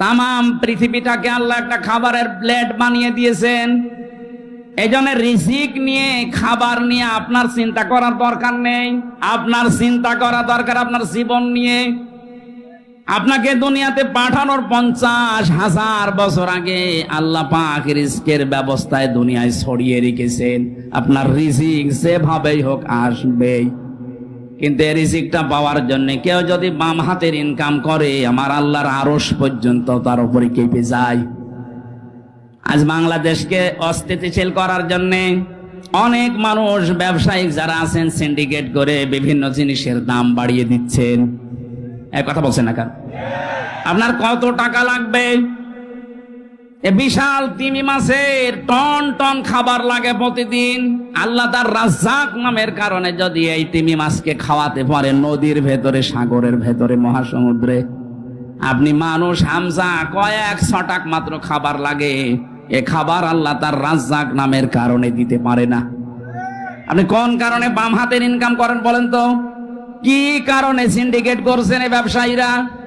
তামাম পৃথিবীটাকে আল্লাহ একটা খাবারের প্লেট বানিয়ে দিয়েছেন। এই রিজিক নিয়ে, খাবার নিয়ে আপনার চিন্তা করার দরকার নেই। আপনার চিন্তা করা দরকার আপনার জীবন নিয়ে। আপনাকে দুনিয়াতে পাঠানোর পঞ্চাশ হাজার বছর আগে আল্লাহ পাক রিস্কের ব্যবস্থায় দুনিয়ায় ছড়িয়ে রেখেছেন। আপনার রিজিক যেভাবেই হোক আসবেই। কিন্তু এই রিজিকটা পাওয়ার জন্য কেউ যদি বাম হাতের ইনকাম করে, আমার আল্লাহর আরস পর্যন্ত তার উপরে কেঁপে যায়। আজ বাংলাদেশকে অস্থিতিশীল করার জন্য অনেক মানুষ, ব্যবসায়িক যারা আছেন সিন্ডিকেট করে বিভিন্ন জিনিসের দাম বাড়িয়ে দিচ্ছেন। এক কথা বলছেন না কেন? আপনার কত টাকা লাগবে? এ বিশাল তিমি মাছের টন টন খাবার লাগে প্রতিদিন। আল্লাহ তার রাজ্জাক নামের কারণে যদি এই তিমি মাছকে খাওয়াতে পারে, নদীর ভেতরে, সাগরের ভেতরে, মহাসমুদ্রে, আপনি মানুষ, হামজা, কয়েক ছটাক মাত্র খাবার লাগে। এ খাবার আল্লাহ তার রাজ্জাক নামের কারণে দিতে পারে না। আপনি কোন কারণে বাম হাতের ইনকাম করেন বলেন তো? কি কারণে সিন্ডিকেট করছেন এই ব্যবসায়ীরা?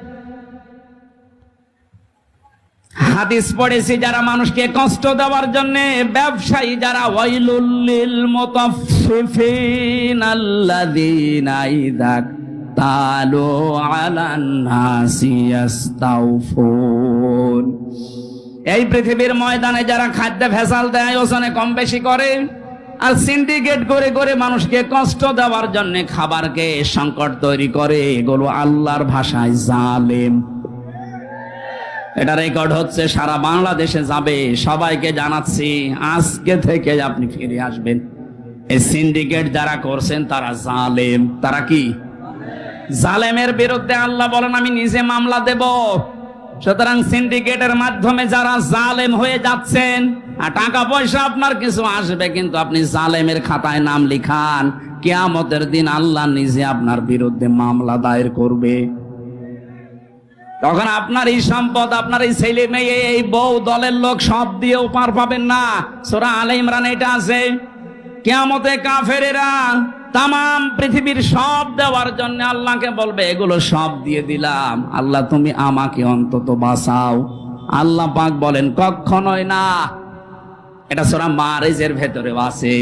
হাদিস পড়েছি যারা মানুষকে কষ্ট দেওয়ার জন্য, ব্যবসায়ী যারা ওয়াইলুল্লিল মুতাফফিফিন আল্লাযীনা ইযা তালু আলান নাসি ইয়াস্তাউফুন। এই পৃথিবীর ময়দানে যারা খাদ্য ভেজাল দেয়, ওজনে কম বেশি করে, আর সিন্ডিকেট করে করে মানুষকে কষ্ট দেওয়ার জন্য খাবারকে সংকট তৈরি করে, এগুলো আল্লাহর ভাষায় জালেম। এটা রেকর্ড হচ্ছে, সারা বাংলাদেশে যাবে। সবাইকে জানাচ্ছি, আজকে থেকে আপনি ফিরে আসবেন। এই সিন্ডিকেট যারা করছেন, তারা জালেম। তারা কি? জালেমের বিরুদ্ধে আল্লাহ বলেন, আমি নিজে মামলা দেব। সুতরাং সিন্ডিকেটের মাধ্যমে যারা জালেম হয়ে যাচ্ছেন, আর টাকা পয়সা আপনার কিছু আসবে, কিন্তু আপনি জালেমের খাতায় নাম লিখান, কেয়ামতের দিন আল্লাহ নিজে আপনার বিরুদ্ধে মামলা দায়ের করবে। তখন আপনার এই সম্পদ, আপনার এই ছেলে মেয়ে, এই বউ দলের লোক সব দিয়েও পার পাবেন না। সোরা আলে ইমরান এটা আছে। কেয়ামতে কাফেরেরা তাম পৃথিবীর সব দেওয়ার জন্য আল্লাহকে বলবে, এগুলো সব দিয়ে দিলাম। আল্লাহ, তুমি আমাকে অন্তত বাঁচাও। আল্লাহ পাক বলেন কখনোই না। এটা সোরা মারেজের ভেতরেও আছে।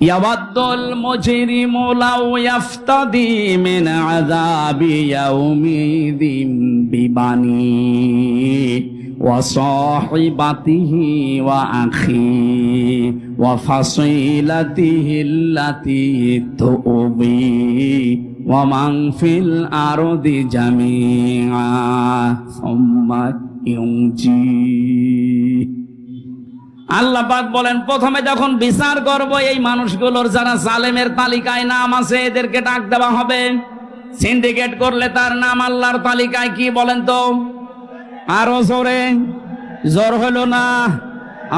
ইয়াবাদ্দুল মুজরিমু লাউ ইয়াফতাদি মিন আযাবি ইয়াউমিদিন বিবানি ওয়া সাহিবাতিহি ওয়া আখি ওয়া ফাসিলাতিহি আল্লাতি তুবি ওয়া মান ফিল আরদি জামিআ সুম্মা ইউনজি আল্লাহ পাক বলেন, প্রথমে যখন বিচার করব, এই মানুষগুলোর যারা জালেমের তালিকায় নাম আছে, এদেরকে ডাক দেওয়া হবে। সিন্ডিকেট করলে তার নাম আল্লাহর তালিকায়, কি বলেন তো? আরও জোরে, জোর হলো না।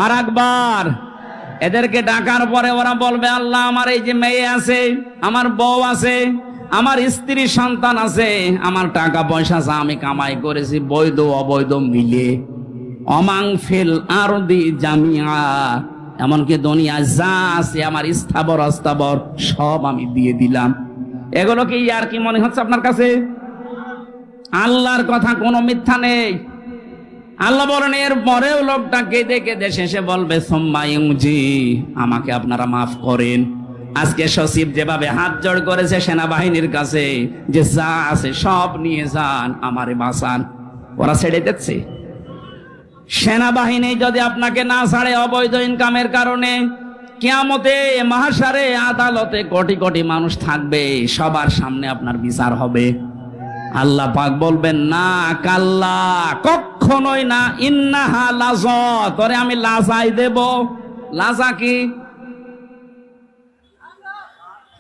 আর একবার এদেরকে ডাকার পরে ওরা বলবে, আল্লাহ, আমার এই যে মেয়ে আছে, আমার বউ আছে, আমার স্ত্রী সন্তান আছে, আমার টাকা পয়সা যা আমি কামাই করেছি, বৈধ, অবৈধ, মিলে। অমাং ফিল আরদি জামিয়া এমনকি দুনিয়া যা আছে আমার স্থাবর অস্থাবর, সব আমি দিয়ে দিলাম। এগুলো কি আর কি মনে হচ্ছে আপনার কাছে? আল্লাহর কথা কোনো মিথ্যা নেই। আল্লাহ বলেন, এর পরেও লোকটা কেঁদে কেঁদে শেষে বলবে সোম্মাইজি আমাকে আপনারা মাফ করেন। আজকে সচিব যেভাবে হাত জোড় করেছে সেনাবাহিনীর কাছে, যে যা আছে সব নিয়ে যান, আমারে বাঁচান। ওরা ছেড়ে দিচ্ছে। সেনাবাহিনী যদি আপনাকে না ছাড়ে অবৈধ ইনকামের কারণে, কেয়ামতে মহাসারে আদালতে কোটি কোটি মানুষ থাকবে, সবার সামনে আপনার বিচার হবে। আল্লাহ পাক বলবেন, না, কাল্লা কখনোই না, ইন্নাহা লাজ। তরে আমি লাজাই দেব। লাজা কি?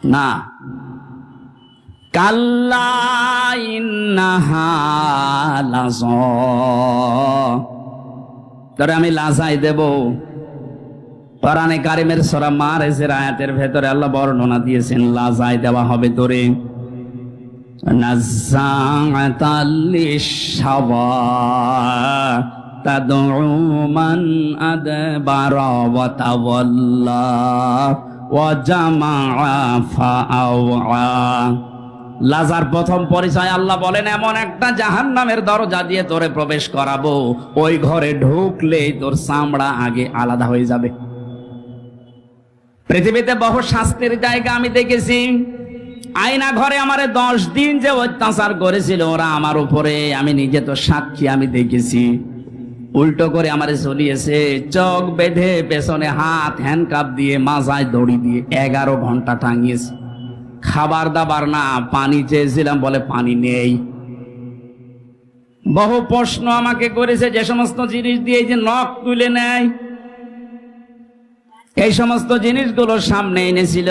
না। কাল্লা, ইন্নাহা লাজ। তোরে আমি লাজাই দেব। কোরআনে কারিমের সরা মার এসের আয়াতের ভেতরে আল্লাহ বর্ণনা দিয়েছেন, লাজাই দেওয়া হবে তোরে। নাজ্জাআতাল লিশাওয়া তাদউ মান আদবারা ওয়া তাওয়াল্লা, ওয়া জামাআ ফাআওয়া। লাজার প্রথম পরিচয় আল্লাহ বলেন, এমন একটা জাহান নামের দরজা দিয়ে তোরে প্রবেশ করাবো। ওই ঘরে ঢুকলেই তোর চামড়া আগে আলাদা হয়ে যাবে। পৃথিবীতে বহু শাস্তির জায়গা আমি দেখেছি। আয়না ঘরে আমারে দশ দিন যে অত্যাচার করেছিল, ওরা আমার উপরে, আমি নিজে তো সাক্ষী আমি দেখেছি। উল্টো করে আমারে চলিয়েছে চোখ বেঁধে পেছনে হাত হ্যান্ডকাপ দিয়ে মাজায় দড়ি দিয়ে এগারো ঘণ্টা টাঙিয়েছে। খাবার দাবার না, পানি চেয়েছিলাম, বলে পানি নেই। বহু প্রশ্ন আমাকে করেছে, যে সমস্ত জিনিস দিয়ে যে নখ তুলে নেয়। এই সমস্ত জিনিসগুলো সামনে এনেছিল।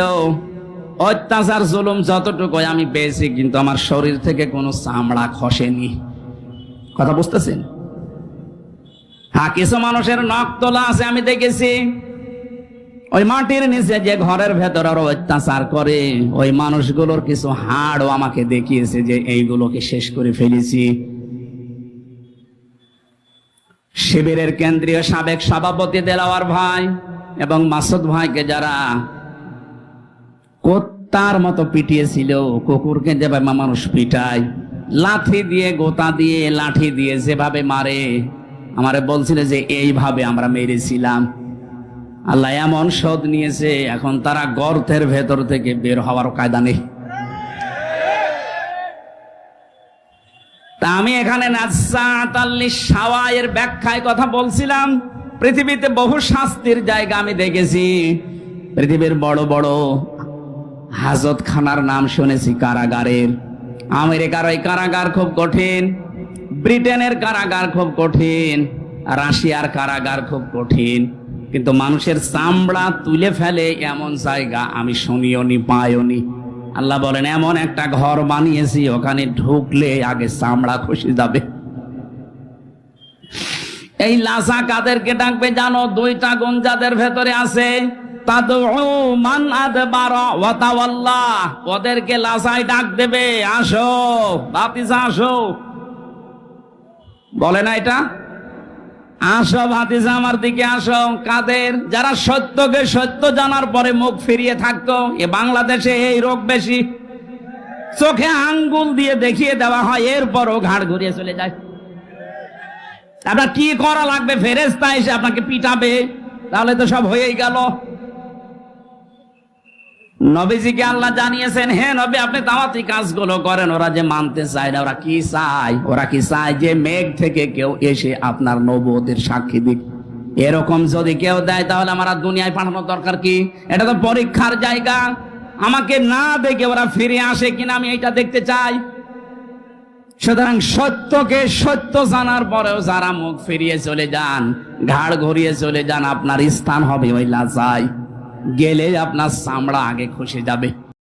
অত্যাচার, জুলুম যতটুকু আমি পেয়েছি, কিন্তু আমার শরীর থেকে কোনো চামড়া খসেনি। কথা বুঝতেছেন? হ্যাঁ কিছু মানুষের নখ তোলা আছে, আমি দেখেছি। ওই মাটির নিচে যে ঘরের ভেতর আরও অত্যাচার করে, ওই মানুষগুলোর কিছু হাড়ও আমাকে দেখিয়েছে যে এইগুলোকে শেষ করে ফেলেছি। শিবিরের কেন্দ্রীয় সাবেক সভাপতি দেলাওয়ার ভাই এবং মাসুদ ভাইকে যারা কোত্তার মতো পিটিয়েছিল, কুকুরকে যেভাবে মানুষ পিটায় লাঠি দিয়ে, গোতা দিয়ে, লাঠি দিয়ে যেভাবে মারে, আমারে বলছিল যে এইভাবে আমরা মেরেছিলাম। আল্লাহ এমন শোধ নিয়েছে, এখন তারা গর্তের ভেতর থেকে বের হওয়ার কায়দা নেই। তা আমি এখানে ব্যাখ্যায় কথা বলছিলাম, পৃথিবীতে বহু শাস্তির জায়গা আমি দেখেছি। পৃথিবীর বড় বড় হাজত খানার নাম শুনেছি কারাগারের। আমেরিকার ওই কারাগার খুব কঠিন, ব্রিটেনের কারাগার খুব কঠিন, রাশিয়ার কারাগার খুব কঠিন। কিন্তু মানুষের চামড়া তুলে ফেলে এমন জায়গা আমি শুনিও নি পাইও নি আল্লাহ বলেন, এমন একটা ঘর বানিয়েছি, ওখানে ঢুকলে আগে চামড়া খুশি যাবে। এই লাসা কাদেরকে ডাকবে, জানো, দুইটা গুণ যাদের ভেতরে আছে ওদেরকে লাসায় ডাক দেবে, আসো, বাতিজা আসো। বলে না এটা? আসো ভাতিজা, আমার দিকে আসো। কাদের? যারা সত্যকে সত্য জানার পরে মুখ ফিরিয়ে থাকতো, এ বাংলাদেশে এই রোগ বেশি। চোখে আঙ্গুল দিয়ে দেখিয়ে দেওয়া হয়, এরপরও ঘাড় ঘুরিয়ে চলে যায়। আপনার কি করা লাগবে? ফেরেস্তা এসে আপনাকে পিটাবে। তাহলে তো সব হয়েই গেল। নবীজিকে আল্লাহ জানিয়েছেন হ্যাঁ নবী, আপনি দাওয়াতি কাজগুলো করেন, ওরা যে মানতে চায় না, ওরা কি চায়? ওরা কি চায় যে মেঘ থেকে কেউ এসে আপনার নবতের সাক্ষী দিক? এরকম যদি কেউ দেয়, তাহলে আমার দুনিয়ায় পাঠানোর দরকার কি? এটা তো পরীক্ষার জায়গা। আমাকে না দেখে ওরা ফিরে আসে কিনা আমি এটা দেখতে চাই। সুতরাং সত্যকে সত্য জানার পরেও যারা মুখ ফিরিয়ে চলে যান, ঘাড় ঘুরিয়ে চলে যান, আপনার স্থান হবে ওই লাজায়। গেলে আপনার চামড়া আগে খসে যাবে